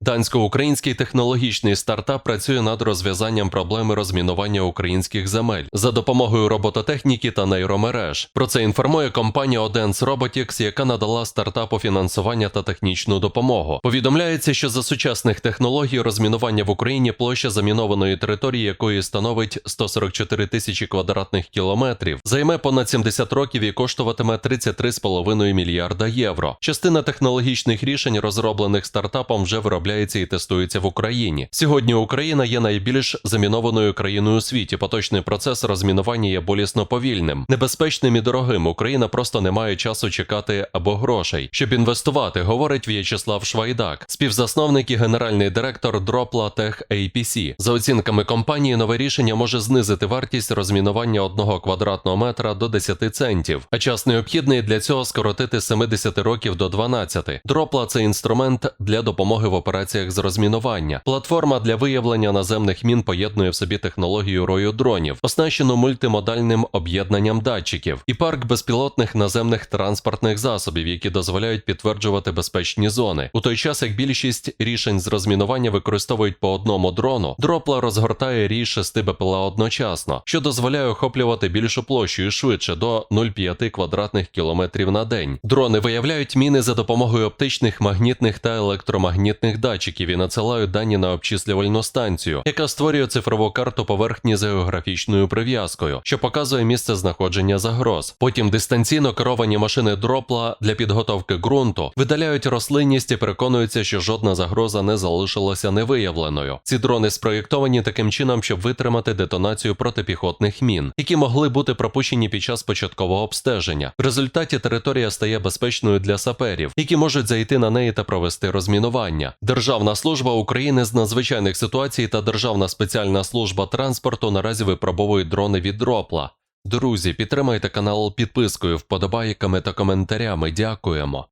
Дансько-український технологічний стартап працює над розв'язанням проблеми розмінування українських земель за допомогою робототехніки та нейромереж. Про це інформує компанія Odens Robotics, яка надала стартапу фінансування та технічну допомогу. Повідомляється, що за сучасних технологій розмінування в Україні площа замінованої території, якої становить 144 тисячі квадратних кілометрів, займе понад 70 років і коштуватиме 33,5 мільярда євро. Частина технологічних рішень, розроблених стартапом, вже виробляється і тестується в Україні. Сьогодні Україна є найбільш замінованою країною у світі. Поточний процес розмінування є болісно повільним, небезпечним і дорогим. Україна просто не має часу чекати або грошей, щоб інвестувати, говорить В'ячеслав Швайдак, співзасновник і генеральний директор Dropla Tech APC. За оцінками компанії, нове рішення може знизити вартість розмінування одного квадратного метра до 10 центів, а час необхідний для цього скоротити з 70 років до 12. Дропла це інструмент для допомоги в операціях з розмінування. Платформа для виявлення наземних мін поєднує в собі технологію рою дронів, оснащену мультимодальним об'єднанням датчиків, і парк безпілотних наземних транспортних засобів, які дозволяють підтверджувати безпечні зони. У той час як більшість рішень з розмінування використовують по одному дрону, дропла розгортає рій 6 БПЛА одночасно, що дозволяє охоплювати більшу площу і швидше до 0,5 квадратних кілометрів на день. Дрони виявляють міни за допомогою оптичних, магнітних та електромагнітних датчиків і надсилають дані на обчислювальну станцію, яка створює цифрову карту поверхні з географічною прив'язкою, що показує місце знаходження загроз. Потім дистанційно керовані машини дропла для підготовки ґрунту видаляють рослинність і переконуються, що жодна загроза не залишилася невиявленою. Ці дрони спроєктовані таким чином, щоб витримати детонацію протипіхотних мін, які могли бути пропущені під час початкового обстеження. В результаті територія стає безпечною для саперів, які можуть зайти на неї та провести розмінування. Державна служба України з надзвичайних ситуацій та Державна спеціальна служба транспорту наразі випробовують дрони від дропла. Друзі, підтримайте канал підпискою, вподобайками та коментарями. Дякуємо.